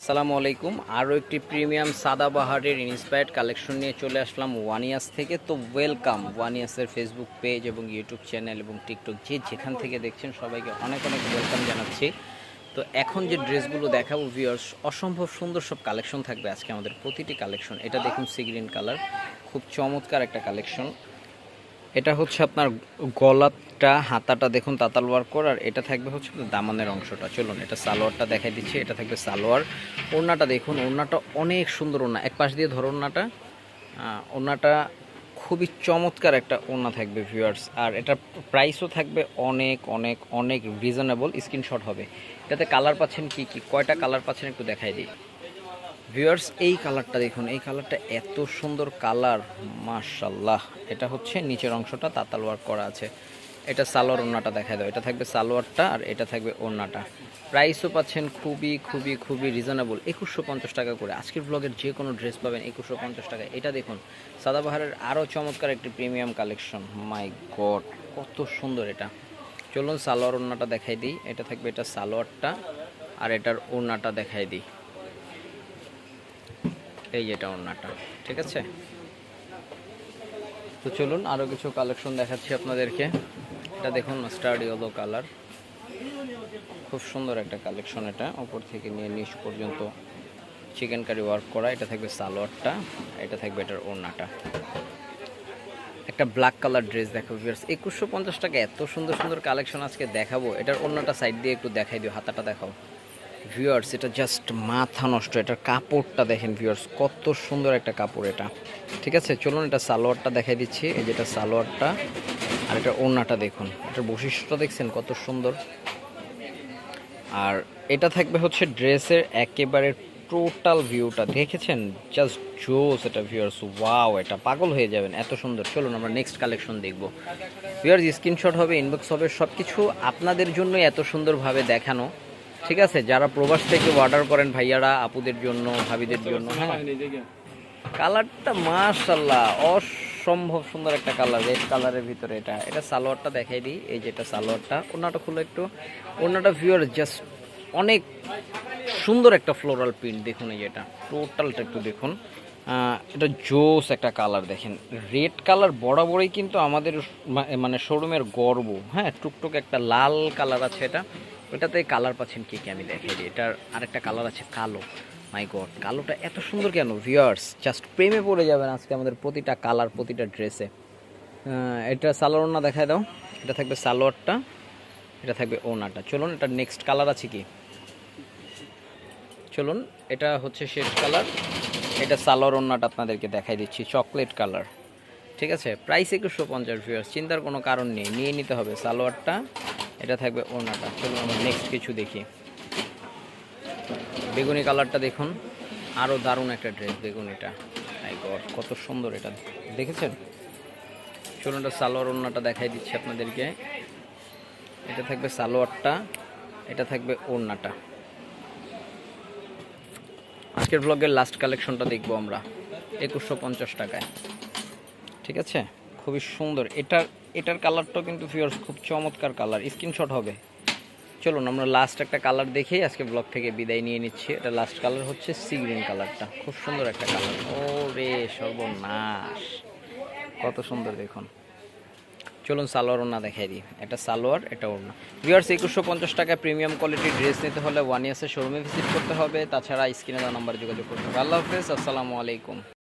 আসসালামু আলাইকুম। আরও একটি প্রিমিয়াম সাদাবাহারের ইন্সপায়ার্ড কালেকশন নিয়ে চলে আসলাম ওয়ানিয়াস থেকে। তো ওয়েলকাম ওয়ানিয়াসের ফেসবুক পেজ এবং ইউটিউব চ্যানেল এবং টিকটক যে যেখান থেকে দেখছেন সবাইকে অনেক অনেক ওয়েলকাম জানাচ্ছি। তো এখন যে ড্রেসগুলো দেখাবো ভিউয়ার্স অসম্ভব সুন্দর সব কালেকশন থাকবে আজকে আমাদের প্রতিটি কালেকশন এটা দেখুন সি গ্রিন কালার খুব চমৎকার একটা কালেকশন এটা হচ্ছে আপনার গলাটা, হাতাটা দেখুন, তাতাল ওয়ার্ক করার এটা থাকবে হচ্ছে দামানের অংশটা। চলুন, এটা সালোয়ারটা দেখাই দিচ্ছি, এটা থাকবে সালোয়ার। ওড়নাটা দেখুন, ওড়নাটা অনেক সুন্দর ওড়না। এক পাশ দিয়ে ধরো ওড়নাটা। ওড়নাটা খুবই চমৎকার একটা ওড়না থাকবে ভিউয়ার্স আর এটার প্রাইসও থাকবে অনেক অনেক অনেক রিজনেবল স্ক্রিনশট হবে। এটাতে কালার পাচ্ছেন কি কি? কয়টা কালার পাচ্ছেন একটু দেখাই দিই। ভিউয়ার্স, এই কালারটা দেখুন, এই কালারটা এত সুন্দর কালার মাশাল্লাহ এটা হচ্ছে নিচের অংশটা তাতাল ওয়ার্ক করা আছে। এটা সালোয়ার ওড়নাটা দেখা দাও, এটা থাকবে সালোয়ারটা আর এটা থাকবে ওড়নাটা প্রাইসও পাচ্ছেন খুবই খুবই খুবই রিজনেবল, একুশশো পঞ্চাশ টাকা করে। আজকের ব্লগের যে কোনো ড্রেস পাবেন একুশশো পঞ্চাশ টাকা। এটা দেখুন সাদাবাহারের আরও চমৎকার একটি প্রিমিয়াম কালেকশন মাই গড কত সুন্দর এটা। চলুন সালোয়ার ওড়নাটা দেখাই দিই। এটা থাকবে এটা সালোয়ারটা আর এটার ওড়নাটা দেখাই দিই। এই যেটা ওড়নাটা, ঠিক আছে? তো চলুন আরও কিছু কালেকশন দেখাচ্ছি আপনাদেরকে। এটা দেখুন মাস্টার্ড ইয়েলো কালার খুব সুন্দর একটা কালেকশন এটা ওপর থেকে নিয়ে নিচ পর্যন্ত চিকেন কারি ওয়ার্ক করা। এটা থাকবে সালোয়ারটা, এটা থাকবে এটার ওড়নাটা। একটা ব্ল্যাক কালার ড্রেস দেখো ভিউয়ার্স একুশশো পঞ্চাশ টাকা, এত সুন্দর সুন্দর কালেকশন আজকে দেখাবো। এটার অন্যটা সাইড দিয়ে একটু দেখাই দিও, হাতাটা দেখাও। ভিউয়ার্স এটা জাস্ট মাথা নষ্ট, এটার কাপড়টা দেখেন ভিউয়ার্স কত সুন্দর একটা কাপড় এটা। ঠিক আছে, চলুন এটা সালোয়ারটা দেখাই দিচ্ছি, এই যেটা সালোয়ারটা, আর এটা ওড়নাটা দেখুন, এটার বৈশিষ্ট্যটা দেখছেন কত সুন্দর। আর এটা থাকবে হচ্ছে ড্রেসের একেবারে টোটাল ভিউটা দেখেছেন? জাস্ট জোস এটা ভিউয়ার্স ওয়াও এটা পাগল হয়ে যাবেন, এত সুন্দর। চলুন আমরা নেক্সট কালেকশন দেখব। ভিউয়ার্স স্ক্রিনশট হবে ইনবক্স হবে সব কিছু আপনাদের জন্যই এত সুন্দরভাবে দেখানো। ঠিক আছে যারা প্রবাস থেকে অর্ডার করেন ভাইয়ারা আপুদের জন্য ভাবিদের জন্য হ্যাঁ। কালারটা মাশাল্লাহ অসম্ভব সুন্দর একটা কালার রেড কালারের ভিতরে এটা। এটা সালোয়ারটা দেখাই দিই এই যেটা সালোয়ারটা। ওনাটা খুলে একটু। ওনাটা ভিউয়ার জাস্ট অনেক সুন্দর একটা ফ্লোরাল প্রিন্ট দেখুন এই যেটা টোটালটা একটু দেখুন। এটা জোস একটা কালার দেখেন। রেড কালার বরাবরই কিন্তু আমাদের মানে শোরুমের গর্ব হ্যাঁ? টুকটুক একটা লাল কালার আছে এটা। এটাতে কালার পাচ্ছেন কি কি আমি দেখাই দিই। এটার আরেকটা কালার আছে কালো। মাই গড কালোটা এত সুন্দর কেন? ভিওয়ার্স জাস্ট প্রেমে পড়ে যাবেন আজকে আমাদের প্রতিটা কালার প্রতিটা ড্রেসে এটা সালোয়ার ওনা দেখায় দাও। এটা থাকবে সালোয়ারটা, এটা থাকবে ওনাটা চলুন এটা নেক্সট কালার আছে কি? চলুন, এটা হচ্ছে শেষ কালার এটা সালোয়ার ওনাটা আপনাদেরকে দেখাই দিচ্ছি চকলেট কালার ঠিক আছে? প্রাইস একুশশো পঞ্চাশ ভিউয়ার্স চিন্তার কোনো কারণ নেই। নিয়ে নিতে হবে সালোয়ারটা। এটা থাকবে ওনাটা চলুন আমরা নেক্সট কিছু দেখি। বেগুনি কালারটা দেখুন। আরও দারুণ একটা ড্রেস বেগুনিটা। মাই গড কত সুন্দর এটা। দেখেছেন? চলুন এটা সালোয়ার ওড়নাটা দেখাই দিচ্ছি আপনাদেরকে। এটা থাকবে সালোয়ারটা, এটা থাকবে ওড়নাটা। আজকের ব্লগের লাস্ট কালেকশনটা দেখব আমরা। একুশশো পঞ্চাশ টাকায়। ঠিক আছে? খুবই সুন্দর। এটার এটার কালারটাও কিন্তু ফিওর্স খুব চমৎকার কালার স্ক্রিনশট হবে। চলুন, আমরা লাস্ট একটা কালার দেখেই আজকে ব্লগ থেকে বিদায় নিয়ে নিচ্ছি। এটা লাস্ট কালার হচ্ছে সি গ্রিন কালারটা খুব সুন্দর একটা কালার ও রে সর্বনাশ। কত সুন্দর দেখুন। চলুন, সালোয়ার ওনা দেখাই দিই। এটা সালোয়ার, এটা ওড়না। ভিউয়ার্স একুশশো পঞ্চাশ টাকায় প্রিমিয়াম কোয়ালিটির ড্রেস নিতে হলে ওয়ান ইয়ার্সের শোরুমে ভিজিট করতে হবে। তাছাড়া স্ক্রিনে দেওয়া নাম্বার যোগাযোগ করতে হবে। আল্লাহ হাফেজ, আসসালামু আলাইকুম।